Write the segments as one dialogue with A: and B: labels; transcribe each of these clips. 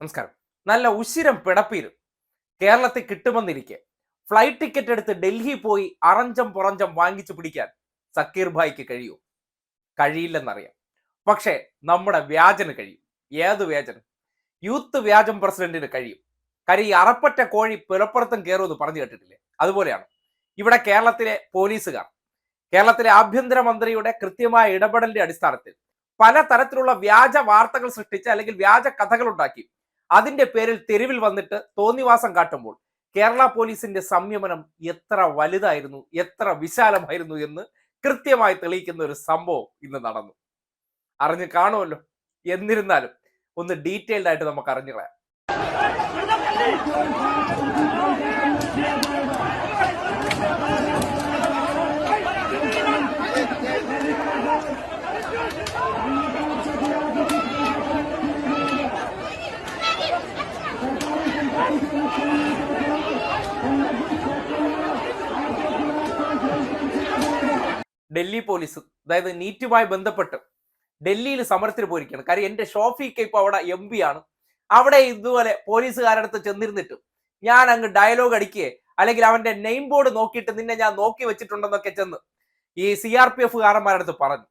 A: നമസ്കാരം. നല്ല ഉശിരം പിടപ്പീരും. കേരളത്തിൽ കിട്ടുമെന്നിരിക്കെ. ഫ്ലൈറ്റ് ടിക്കറ്റ് എടുത്ത് ഡൽഹി പോയി അറഞ്ചം പുറഞ്ചം വാങ്ങിച്ചു പിടിക്കാൻ സക്കീർ ഭായിക്ക് കഴിയൂ. കഴിയില്ലെന്നറിയാം. പക്ഷേ നമ്മുടെ വ്യാജന് കഴിയും. ഏത് വ്യാജന്? യൂത്ത് വ്യാജം പ്രസിഡന്റിന് കഴിയും. കാര്യം ഈ അറപ്പറ്റ കോഴി പുലപ്പുറത്തും കയറുമെന്ന് പറഞ്ഞു കേട്ടിട്ടില്ലേ? അതുപോലെയാണ്. ഇവിടെ കേരളത്തിലെ പോലീസുകാർ. കേരളത്തിലെ ആഭ്യന്തരമന്ത്രിയുടെ കൃത്യമായ ഇടപെടലിന്റെ അടിസ്ഥാനത്തിൽ പല തരത്തിലുള്ള വ്യാജ വാർത്തകൾ സൃഷ്ടിച്ച് അല്ലെങ്കിൽ വ്യാജ കഥകൾ ഉണ്ടാക്കി അതിന്റെ പേരിൽ തെരുവിൽ വന്നിട്ട് തോന്നിവാസം കാട്ടുമ്പോൾ കേരള പോലീസിന്റെ സംയമനം എത്ര വലുതായിരുന്നു എത്ര വിശാലമായിരുന്നു എന്ന് കൃത്യമായി തെളിയിക്കുന്ന ഒരു സംഭവം ഇന്ന് നടന്നു. അറിഞ്ഞു കാണുമല്ലോ. എന്നിരുന്നാലും ഒന്ന് ഡീറ്റെയിൽഡ് ആയിട്ട് നമുക്ക് അറിഞ്ഞു കളയാം ഡൽഹി പോലീസ് അതായത് നീറ്റുമായി ബന്ധപ്പെട്ട് ഡൽഹിയിൽ സമരത്തിന് പോയിരിക്കുകയാണ്. കാര്യം എന്റെ ഷോഫിക്ക് ഇപ്പോൾ അവിടെ എം പി ആണ്. അവിടെ ഇതുപോലെ പോലീസുകാരടുത്ത് ചെന്നിരുന്നിട്ട് ഞാൻ അങ്ങ് ഡയലോഗ് അടിക്കുകയെ അല്ലെങ്കിൽ അവന്റെ നെയിം ബോർഡ് നോക്കിയിട്ട് നിന്നെ ഞാൻ നോക്കി വെച്ചിട്ടുണ്ടെന്നൊക്കെ ചെന്ന് ഈ സി ആർ പി എഫ് കാരന്മാരടുത്ത് പറഞ്ഞു.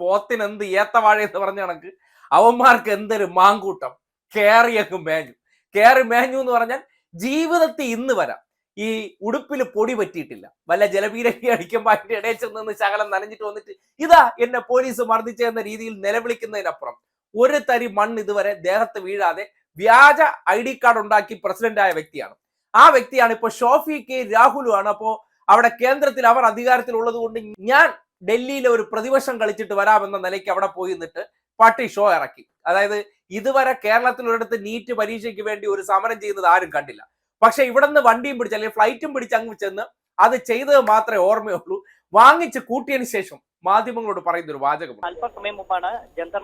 A: പോത്തിന് എന്ത് ഏത്തവാഴ എന്ന് പറഞ്ഞ കണക്ക്. അവന്മാർക്ക് എന്തൊരു മാങ്കൂട്ടം. കയറി അങ്ങ് മേഞ്ഞു. കേറി മേഞ്ഞു എന്ന് പറഞ്ഞാൽ ജീവിതത്തിൽ ഇന്ന് വരാം. ഈ ഉടുപ്പിൽ പൊടി പറ്റിയിട്ടില്ല. വല്ല ജലപീരങ്ങി അടിക്കുമ്പോൾ അതിന്റെ ഇടയിൽ ചെന്ന് ശകലം നനഞ്ഞിട്ട് വന്നിട്ട് ഇതാ എന്നെ പോലീസ് മർദ്ദിച്ചെന്ന രീതിയിൽ നിലവിളിക്കുന്നതിനപ്പുറം ഒരു തരി മണ്ണ് ഇതുവരെ ദേഹത്ത് വീഴാതെ വ്യാജ ഐ ഡി കാർഡ് ഉണ്ടാക്കി പ്രസിഡന്റായ വ്യക്തിയാണ്. ആ വ്യക്തിയാണ് ഇപ്പൊ ഷോഫി കെ രാഹുലും ആണ് അപ്പോ അവിടെ കേന്ദ്രത്തിൽ അവർ അധികാരത്തിലുള്ളത് കൊണ്ട് ഞാൻ ഡൽഹിയിലെ ഒരു പ്രതിപക്ഷം കളിച്ചിട്ട് വരാമെന്ന നിലയ്ക്ക് അവിടെ പോയി നിന്നിട്ട് പാർട്ടി ഷോ ഇറക്കി. അതായത് ഇതുവരെ കേരളത്തിൽ ഒരിടത്ത് നീറ്റ് പരീക്ഷയ്ക്ക് വേണ്ടി ഒരു സമരം ചെയ്യുന്നത് ആരും കണ്ടില്ല. പക്ഷെ ഇവിടെ നിന്ന് വണ്ടിയും പിടിച്ച് അല്ലെങ്കിൽ ഫ്ലൈറ്റും പിടിച്ച് അങ്ങ് ചെന്ന് അത് ചെയ്തത് മാത്രമേ ഓർമ്മയുള്ളൂ. വാങ്ങിച്ച് കൂട്ടിയതിന് ശേഷം മാധ്യമങ്ങളോട് പറയുന്ന ഒരു വാചകം
B: അല്പസമയം മുമ്പാണ് ജന്തർ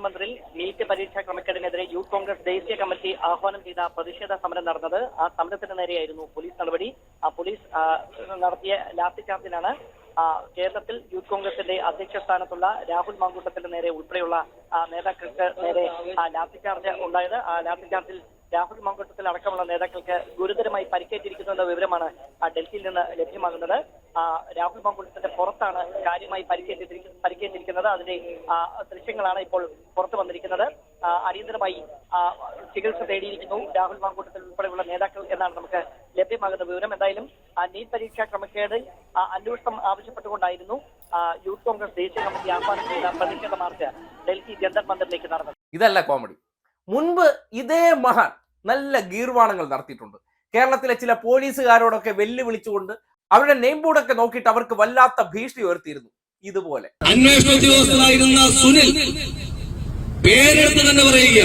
B: നീറ്റ് പരീക്ഷാ ക്രമക്കേടിനെതിരെ യൂത്ത് കോൺഗ്രസ് ദേശീയ കമ്മിറ്റി ആഹ്വാനം ചെയ്ത പ്രതിഷേധ സമരം നടന്നത്. ആ സമരത്തിന് നേരെയായിരുന്നു പോലീസ് നടപടി. ആ പോലീസ് നടത്തിയ ലാത്തി ചാർജിനാണ് കേരളത്തിൽ യൂത്ത് കോൺഗ്രസിന്റെ അധ്യക്ഷ സ്ഥാനത്തുള്ള രാഹുൽ മാങ്കൂട്ടത്തിന്റെ നേരെ ഉൾപ്പെടെയുള്ള നേതാക്കൾക്ക് നേരെ ലാത്തി ചാർജ് ഉണ്ടായത്. ആ ലാത്തി ചാർജിൽ രാഹുൽ മാങ്കൂട്ടത്തിൽ അടക്കമുള്ള നേതാക്കൾക്ക് ഗുരുതരമായി പരിക്കേറ്റിരിക്കുന്നു വിവരമാണ് ഡൽഹിയിൽ നിന്ന് ലഭ്യമാകുന്നത്. രാഹുൽ മങ്കുട്ടത്തിന്റെ പുറത്താണ് കാര്യമായി പരിക്കേറ്റി പരിക്കേറ്റിരിക്കുന്നത്. അതിന്റെ ദൃശ്യങ്ങളാണ് ഇപ്പോൾ പുറത്തു വന്നിരിക്കുന്നത്. അടിയന്തരമായി ചികിത്സ തേടിയിരിക്കുന്നു രാഹുൽ മങ്കുട്ടത്തിൽ ഉൾപ്പെടെയുള്ള നേതാക്കൾ എന്നാണ് നമുക്ക് ലഭ്യമാകുന്ന വിവരം. എന്തായാലും നീറ്റ് പരീക്ഷാ ക്രമക്കേട് അന്വേഷണം ആവശ്യപ്പെട്ടുകൊണ്ടായിരുന്നു യൂത്ത് കോൺഗ്രസ് ദേശീയ കമ്മിറ്റി ആഹ്വാനം ചെയ്ത പ്രതിഷേധ മാർച്ച് ഡൽഹി ജന്തർ മന്ദിറിലേക്ക് നടന്നത്.
A: ഇതല്ല കോമഡി. മുൻപ് ഇതേ മഹാൻ നല്ല ഗീർവാണങ്ങൾ നടത്തിയിട്ടുണ്ട്. കേരളത്തിലെ ചില പോലീസുകാരോടൊക്കെ വെല്ലുവിളിച്ചുകൊണ്ട് അവരുടെ നെയിം ബോർഡൊക്കെ നോക്കിയിട്ട് അവർക്ക് വല്ലാത്ത ഭീഷണി ഉയർത്തിയിരുന്നു ഇതുപോലെ.
C: അന്വേഷണ ഉദ്യോഗസ്ഥനായിരുന്ന സുനിൽ പേരെടുത്ത് തന്നെ പറയുക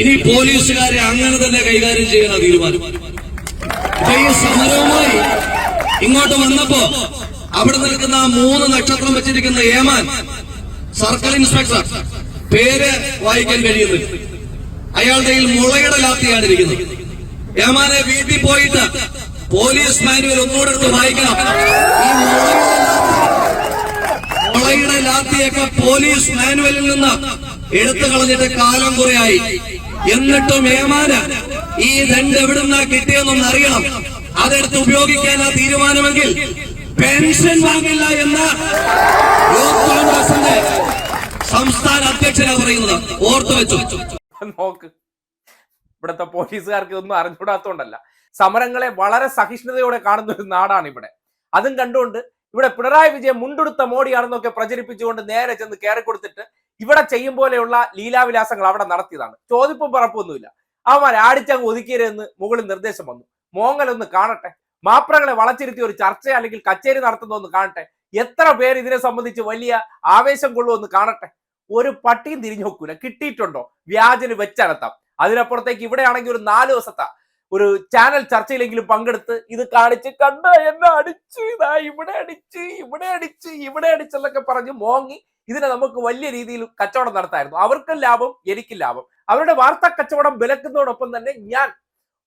C: ഇനി പോലീസുകാരെ അങ്ങനെ തന്നെ കൈകാര്യം ചെയ്യുന്ന തീരുമാനം. സമരവുമായി ഇങ്ങോട്ട് വന്നപ്പോ അവിടെ നിൽക്കുന്ന മൂന്ന് നക്ഷത്രം വെച്ചിരിക്കുന്ന ഏമാൻ സർക്കിൾ ഇൻസ്പെക്ടർ പേര് വായിക്കാൻ കഴിയുന്നില്ല. അയാളുടെ മുളയുടെ ലാത്തിയാണ് ഇരിക്കുന്നത് ഏമാനെ വീട്ടിൽ പോയിട്ട് പോലീസ് മാനുവൽ ഒന്നുകൂടെ എടുത്ത് വായിക്കണം. മുളയുടെ ലാത്തിയൊക്കെ പോലീസ് മാനുവലിൽ നിന്ന് എടുത്തു കളഞ്ഞിട്ട് കാലം കുറയായി. എന്നിട്ടും ഏമാന് ഈ രണ്ട് എവിടുന്നാ കിട്ടിയെന്നൊന്ന് അറിയണം. അതെടുത്ത് ഉപയോഗിക്കാനാ തീരുമാനമെങ്കിൽ പെൻഷൻ വാങ്ങില്ല എന്ന് യൂത്ത് കോൺഗ്രസിന്റെ സംസ്ഥാന അധ്യക്ഷനാ പറയുന്നത്. ഓർത്തു വെച്ചു
A: നോക്ക്. ഇവിടുത്തെ പോലീസുകാർക്ക് ഇതൊന്നും അറിഞ്ഞുകൂടാത്തോണ്ടല്ല. സമരങ്ങളെ വളരെ സഹിഷ്ണുതയോടെ കാണുന്ന ഒരു നാടാണ് ഇവിടെ അതും കണ്ടുകൊണ്ട് ഇവിടെ പിണറായി വിജയൻ മുണ്ടെടുത്ത മോഡിയാണെന്നൊക്കെ പ്രചരിപ്പിച്ചുകൊണ്ട് നേരെ ചെന്ന് കയറി കൊടുത്തിട്ട് ഇവിടെ ചെയ്യും പോലെയുള്ള ലീലാവിലാസങ്ങൾ അവിടെ നടത്തിയതാണ്. ചോദിപ്പും പറപ്പൊന്നുമില്ല അവന്മാർ ആടിച്ചങ്ങ് ഒതുക്കിയരെന്ന് മുകളിൽ നിർദ്ദേശം വന്നു. മോങ്ങലൊന്ന് കാണട്ടെ. മാപ്രകളെ വളച്ചിരുത്തി ഒരു ചർച്ച അല്ലെങ്കിൽ കച്ചേരി നടത്തുന്നൊന്ന് കാണട്ടെ. എത്ര പേര് ഇതിനെ സംബന്ധിച്ച് വലിയ ആവേശം കൊള്ളുമെന്ന് കാണട്ടെ. ഒരു പട്ടിയും തിരിഞ്ഞു നോക്കൂല കിട്ടിയിട്ടുണ്ടോ? വ്യാജന് വെച്ചടത്താം അതിനപ്പുറത്തേക്ക് ഇവിടെ ആണെങ്കിൽ ഒരു നാല് ദിവസത്തെ. ഒരു ചാനൽ ചർച്ചയിലെങ്കിലും പങ്കെടുത്ത് ഇത് കാണിച്ച് കണ്ട? എന്നെ അടിച്ച്. ഇതാ ഇവിടെ അടിച്ച് ഇവിടെ അടിച്ച് ഇവിടെ അടിച്ചെന്നൊക്കെ പറഞ്ഞ് മോങ്ങി ഇതിനെ നമുക്ക് വലിയ രീതിയിൽ കച്ചവടം നടത്തായിരുന്നു. അവർക്കും ലാഭം എനിക്കും ലാഭം. അവരുടെ വാർത്താ കച്ചവടം വിലക്കുന്നതോടൊപ്പം തന്നെ ഞാൻ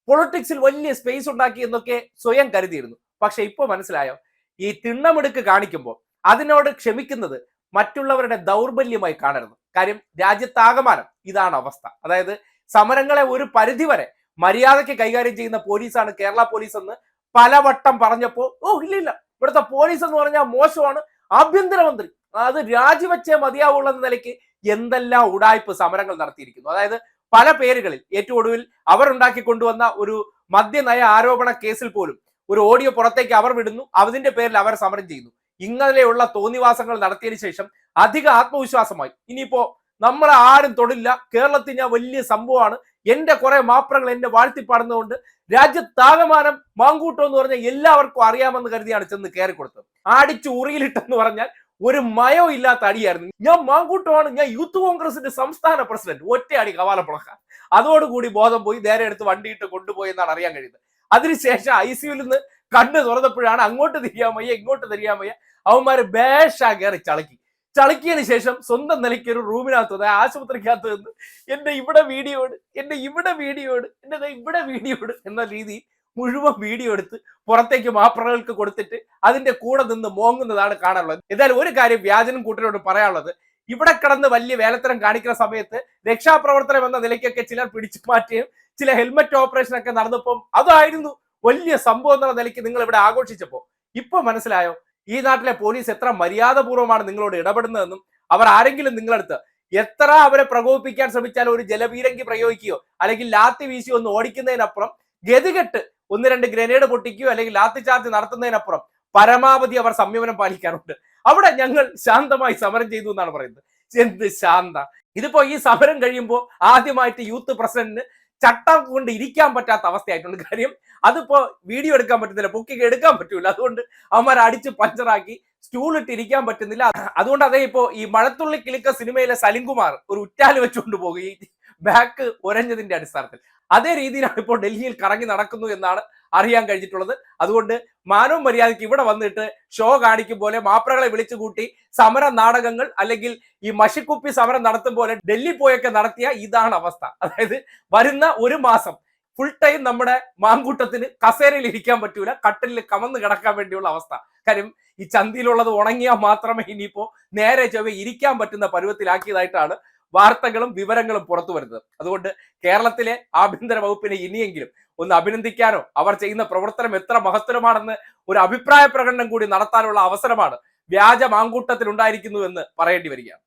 A: പൊളിറ്റിക്സിൽ വലിയ സ്പേസ് ഉണ്ടാക്കി എന്നൊക്കെ സ്വയം കരുതിയിരുന്നു. പക്ഷെ ഇപ്പൊ മനസ്സിലായോ? ഈ തിണ്ണമെടുക്ക് കാണിക്കുമ്പോൾ അതിനോട് ക്ഷമിക്കുന്നത് മറ്റുള്ളവരുടെ ദൗർബല്യമായി കാണരുത്. കാര്യം രാജ്യത്താകമാനം ഇതാണ് അവസ്ഥ. അതായത് സമരങ്ങളെ ഒരു പരിധിവരെ മര്യാദയ്ക്ക് കൈകാര്യം ചെയ്യുന്ന പോലീസാണ് കേരള പോലീസ് എന്ന് പലവട്ടം പറഞ്ഞപ്പോ ഓ ഇല്ല ഇല്ല ഇവിടുത്തെ പോലീസ് എന്ന് പറഞ്ഞാൽ മോശമാണ്. ആഭ്യന്തരമന്ത്രി അത് രാജിവെച്ചേ മതിയാവുള്ള നിലയ്ക്ക് എന്തെല്ലാം ഉടായ്പ് സമരങ്ങൾ നടത്തിയിരിക്കുന്നു. അതായത് പല പേരുകളിൽ ഏറ്റവും ഒടുവിൽ അവർ ഉണ്ടാക്കി കൊണ്ടുവന്ന ഒരു മദ്യനയ ആരോപണ കേസിൽ പോലും ഒരു ഓഡിയോ പുറത്തേക്ക് അവർ വിടുന്നു. അതിന്റെ പേരിൽ അവർ സമരം ചെയ്യുന്നു. ഇങ്ങനെയുള്ള തോന്നിവാസങ്ങൾ നടത്തിയതിനു ശേഷം അധിക ആത്മവിശ്വാസമായി. ഇനിയിപ്പോ നമ്മളെ ആരും തൊടില്ല. കേരളത്തിൽ ഞാൻ വലിയ സംഭവമാണ്. എന്റെ കുറെ മാപ്രകൾ എന്നെ വാഴ്ത്തിപ്പാടുന്നതുകൊണ്ട് രാജ്യത്താകമാനം മാങ്കൂട്ടം എന്ന് പറഞ്ഞാൽ എല്ലാവർക്കും അറിയാമെന്ന് കരുതിയാണ് ചെന്ന് കയറി കൊടുത്തത്. ആടിച്ചു ഉറിയിലിട്ടെന്ന് പറഞ്ഞാൽ ഒരു മയോ ഇല്ലാത്ത അടിയായിരുന്നു. ഞാൻ മാങ്കൂട്ടമാണ്. ഞാൻ യൂത്ത് കോൺഗ്രസിന്റെ സംസ്ഥാന പ്രസിഡന്റ്. ഒറ്റയടി കവാലപ്പുളക്ക അതോടുകൂടി ബോധം പോയി നേരെ എടുത്ത് വണ്ടിയിട്ട് കൊണ്ടുപോയി എന്നാണ് അറിയാൻ കഴിയുന്നത്. അതിനുശേഷം ഐ സിയുവിൽ നിന്ന് കണ്ണ് തുറന്നപ്പോഴാണ് അങ്ങോട്ട് തിരിയാൻ വയ്യ ഇങ്ങോട്ട് തിരിയാൻ വയ്യ. അവന്മാര് ബേഷാ കയറി ചളക്കി. ചളക്കിയതിന് ശേഷം സ്വന്തം നിലയ്ക്ക് ഒരു റൂമിനകത്ത് അതായത് ആശുപത്രിക്കകത്ത് നിന്ന് എന്റെ ഇവിടെ വീഡിയോ ഇട് എന്റെ ഇവിടെ വീഡിയോ ഇട് എന്റെ ഇവിടെ വീഡിയോ ഇട് എന്ന രീതിയിൽ മുഴുവൻ വീഡിയോ എടുത്ത് പുറത്തേക്ക് മാപ്പിറകൾക്ക് കൊടുത്തിട്ട് അതിന്റെ കൂടെ നിന്ന് മോങ്ങുന്നതാണ് കാണാനുള്ളത്. എന്തായാലും ഒരു കാര്യം വ്യാജനും കൂട്ടരോട് പറയാനുള്ളത്. ഇവിടെ കിടന്ന് വലിയ വേലത്തരം കാണിക്കുന്ന സമയത്ത് രക്ഷാപ്രവർത്തനം എന്ന നിലയ്ക്കൊക്കെ ചിലർ പിടിച്ചു മാറ്റുകയും ചില ഹെൽമറ്റ് ഓപ്പറേഷൻ ഒക്കെ നടന്നപ്പം അതായിരുന്നു വലിയ സംഭവം എന്നുള്ള നിലയ്ക്ക് നിങ്ങൾ ഇവിടെ ആഘോഷിച്ചപ്പോൾ ഇപ്പൊ മനസ്സിലായോ? ഈ നാട്ടിലെ പോലീസ് എത്ര മര്യാദപൂർവമാണ് നിങ്ങളോട് ഇടപെടുന്നതെന്നും അവർ ആരെങ്കിലും നിങ്ങളടുത്ത് എത്ര അവരെ പ്രകോപിപ്പിക്കാൻ ശ്രമിച്ചാലും ഒരു ജലപീരങ്കി പ്രയോഗിക്കുകയോ അല്ലെങ്കിൽ ലാത്തി വീശിയോ ഒന്ന് ഓടിക്കുന്നതിനപ്പുറം ഗതികെട്ട് ഒന്ന് രണ്ട് ഗ്രനേഡ് പൊട്ടിക്കുകയോ അല്ലെങ്കിൽ ലാത്തി ചാർജ് നടത്തുന്നതിനപ്പുറം പരമാവധി അവർ സംയമനം പാലിക്കാറുണ്ട്. അവിടെ ഞങ്ങൾ ശാന്തമായി സമരം ചെയ്തു എന്നാണ് പറയുന്നത്. എന്ത് ശാന്ത. ഇതിപ്പോ ഈ സമരം കഴിയുമ്പോൾ ആദ്യമായിട്ട് യൂത്ത് പ്രസിഡന്റിന് ചട്ടം കൊണ്ട് ഇരിക്കാൻ പറ്റാത്ത അവസ്ഥയായിട്ടുണ്ട് കാര്യം. അതിപ്പോ വീഡിയോ എടുക്കാൻ പറ്റുന്നില്ല പൊക്കി എടുക്കാൻ പറ്റൂല. അതുകൊണ്ട് അവന്മാർ അടിച്ച് പഞ്ചറാക്കി സ്റ്റൂൾ ഇട്ട് ഇരിക്കാൻ പറ്റുന്നില്ല. അതുകൊണ്ട് അതേ ഇപ്പോ ഈ മഴത്തുള്ളി കിളിക്ക സിനിമയിലെ സലിംകുമാർ ഒരു ഉറ്റാൽ വെച്ചുകൊണ്ട് പോകും. ഈ ബാക്ക് ഒരഞ്ഞതിന്റെ അടിസ്ഥാനത്തിൽ. അതേ രീതിയിലാണ് ഇപ്പോൾ ഡൽഹിയിൽ കറങ്ങി നടക്കുന്നു എന്നാണ് അറിയാൻ കഴിഞ്ഞിട്ടുള്ളത്. അതുകൊണ്ട് മാനവും മര്യാദയ്ക്ക് ഇവിടെ വന്നിട്ട് ഷോ കാണിക്കും പോലെ മാപ്രകളെ വിളിച്ചു കൂട്ടി സമര നാടകങ്ങൾ അല്ലെങ്കിൽ ഈ മഷിക്കുപ്പി സമരം നടത്തും പോലെ ഡൽഹി പോയൊക്കെ നടത്തിയ ഇതാണ് അവസ്ഥ. അതായത് വരുന്ന ഒരു മാസം ഫുൾ ടൈം നമ്മുടെ മാങ്കൂട്ടത്തിന് കസേരയിൽ ഇരിക്കാൻ പറ്റൂല കട്ടിലിൽ കമന്ന് കിടക്കാൻ വേണ്ടിയുള്ള അവസ്ഥ. കാര്യം ഈ ചന്തിയിലുള്ളത് ഉണങ്ങിയാൽ മാത്രമേ ഇനിയിപ്പോ നേരെ ചൊവ്വ ഇരിക്കാൻ പറ്റുന്ന പരുവത്തിലാക്കിയതായിട്ടാണ് വാർത്തകളും വിവരങ്ങളും പുറത്തു വരുന്നത്. അതുകൊണ്ട് കേരളത്തിലെ ആഭ്യന്തര വകുപ്പിനെ ഇനിയെങ്കിലും ഒന്ന് അഭിനന്ദിക്കാനോ അവർ ചെയ്യുന്ന പ്രവർത്തനം എത്ര മഹത്തരമാണെന്ന് ഒരു അഭിപ്രായ പ്രകടനം കൂടി നടത്താനുള്ള അവസരമാണ് വ്യാജ മാങ്കൂട്ടത്തിൽ ഉണ്ടായിരിക്കുന്നു എന്ന് പറയേണ്ടി വരികയാണ്.